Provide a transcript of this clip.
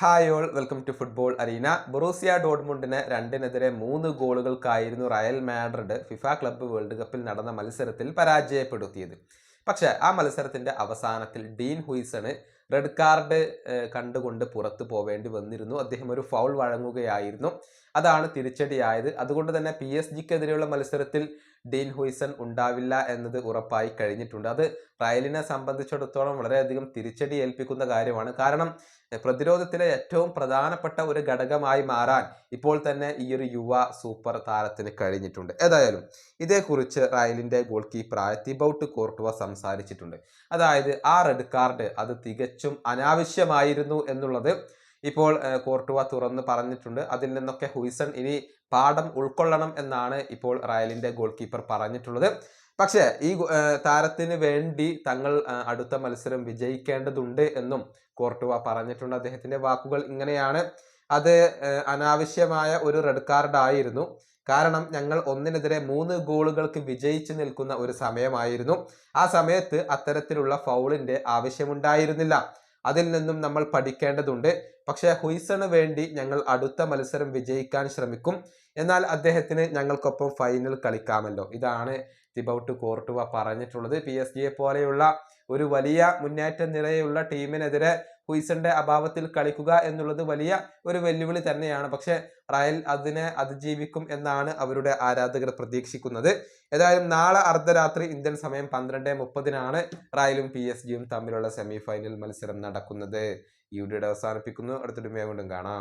Hi all welcome to football arena Borussia ഡോട്ട്മുണ്ടിന് രണ്ടിനെതിരെ മൂന്ന് ഗോളുകൾക്കായിരുന്നു Real Madrid FIFA club world കപ്പിൽ നടന്ന മത്സരത്തിൽ പരാജയപ്പെടുത്തിയത്. പക്ഷേ ആ മത്സരത്തിന്റെ അവസാനത്തിൽ ഡീൻ ഹുയിസണ് റെഡ് കാർഡ് കണ്ടുകൊണ്ട് പുറത്തു പോവേണ്ടി വന്നിരുന്നു. അദ്ദേഹം ഒരു ഫൗൾ വഴങ്ങുകയായിരുന്നു. അതാണ് തിരിച്ചടിയായത്. അതുകൊണ്ട് തന്നെ പി എസ് ജിക്കെതിരെയുള്ള മത്സരത്തിൽ ഡീൻ ഹുയ്സൺ ഉണ്ടാവില്ല എന്നത് ഉറപ്പായി കഴിഞ്ഞിട്ടുണ്ട്. അത് റയലിനെ സംബന്ധിച്ചിടത്തോളം വളരെയധികം തിരിച്ചടി ഏൽപ്പിക്കുന്ന കാര്യമാണ്. കാരണം പ്രതിരോധത്തിലെ ഏറ്റവും പ്രധാനപ്പെട്ട ഒരു ഘടകമായി മാറാൻ ഇപ്പോൾ തന്നെ ഈ ഒരു യുവ സൂപ്പർ താരത്തിന് കഴിഞ്ഞിട്ടുണ്ട്. ഏതായാലും ഇതേക്കുറിച്ച് റയലിന്റെ ഗോൾ കീപ്പറായ തിബൌട്ട് കോർട്ടുവ സംസാരിച്ചിട്ടുണ്ട്. അതായത് ആ റെഡ് കാർഡ് അത് തികച്ചും അനാവശ്യമായിരുന്നു എന്നുള്ളത് ഇപ്പോൾ കോർട്ടുവ തുറന്ന് പറഞ്ഞിട്ടുണ്ട്. അതിൽ നിന്നൊക്കെ ഹുയ്സൺ ഇനി പാഠം ഉൾക്കൊള്ളണം എന്നാണ് ഇപ്പോൾ റയലിന്റെ ഗോൾ കീപ്പർ പറഞ്ഞിട്ടുള്ളത്. പക്ഷേ ഈ താരത്തിന് വേണ്ടി തങ്ങൾ അടുത്ത മത്സരം വിജയിക്കേണ്ടതുണ്ട് എന്നും കോർട്ടുവ പറഞ്ഞിട്ടുണ്ട്. അദ്ദേഹത്തിന്റെ വാക്കുകൾ ഇങ്ങനെയാണ്. അത് അനാവശ്യമായ ഒരു റെഡ് കാർഡ് ആയിരുന്നു കാരണം ഞങ്ങൾ ഒന്നിനെതിരെ മൂന്ന് ഗോളുകൾക്ക് വിജയിച്ചു നിൽക്കുന്ന ഒരു സമയമായിരുന്നു. ആ സമയത്ത് അത്തരത്തിലുള്ള ഫൗളിന്റെ ആവശ്യമുണ്ടായിരുന്നില്ല. അതിൽ നിന്നും നമ്മൾ പഠിക്കേണ്ടതുണ്ട്. പക്ഷേ ഹുയ്സണ് വേണ്ടി ഞങ്ങൾ അടുത്ത മത്സരം വിജയിക്കാൻ ശ്രമിക്കും. എന്നാൽ അദ്ദേഹത്തിന് ഞങ്ങൾക്കൊപ്പം ഫൈനൽ കളിക്കാമല്ലോ. ഇതാണ് തിബൌട്ട് കോർട്ടുവ പറഞ്ഞിട്ടുള്ളത്. പി എസ് ജിയെ പോലെയുള്ള ഒരു വലിയ മുന്നേറ്റ നിരയുള്ള ടീമിനെതിരെ ഹുയിസന്റെ അഭാവത്തിൽ കളിക്കുക എന്നുള്ളത് വലിയ ഒരു വെല്ലുവിളി തന്നെയാണ്. പക്ഷെ റയൽ അതിനെ അതിജീവിക്കും എന്നാണ് അവരുടെ ആരാധകർ പ്രതീക്ഷിക്കുന്നത്. ഏതായാലും നാളെ അർദ്ധരാത്രി ഇന്ത്യൻ സമയം പന്ത്രണ്ട് മുപ്പതിനാണ് റയലും പി എസ് ജിയും തമ്മിലുള്ള സെമി ഫൈനൽ മത്സരം നടക്കുന്നത്. ഈ വീഡിയോ അവസാനിപ്പിക്കുന്നു. അടുത്തൊരു വീണ്ടും കാണാം.